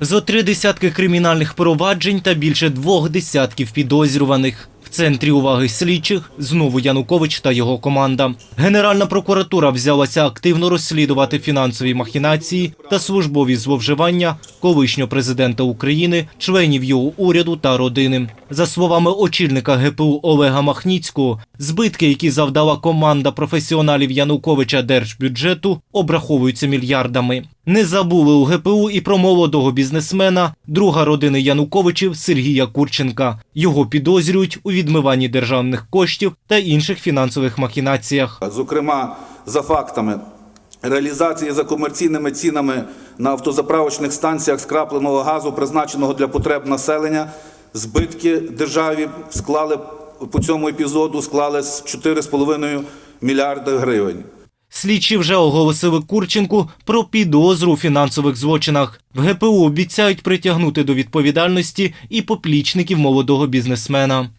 Зо три десятки кримінальних проваджень та більше двох десятків підозрюваних. В центрі уваги слідчих знову Янукович та його команда. Генеральна прокуратура взялася активно розслідувати фінансові махінації та службові зловживання колишнього президента України, членів його уряду та родини. За словами очільника ГПУ Олега Махніцького, збитки, які завдала команда професіоналів Януковича держбюджету, обраховуються мільярдами. Не забули у ГПУ і про молодого бізнесмена, друга родини Януковичів Сергія Курченка. Його підозрюють у відмиванні державних коштів та інших фінансових махінаціях. зокрема за фактами реалізації за комерційними цінами на автозаправочних станціях скрапленого газу, призначеного для потреб населення, збитки державі склали по цьому епізоду склали з 4,5 мільярда гривень. Слідчі вже оголосили Курченку про підозру у фінансових злочинах. В ГПУ обіцяють притягнути до відповідальності і поплічників молодого бізнесмена.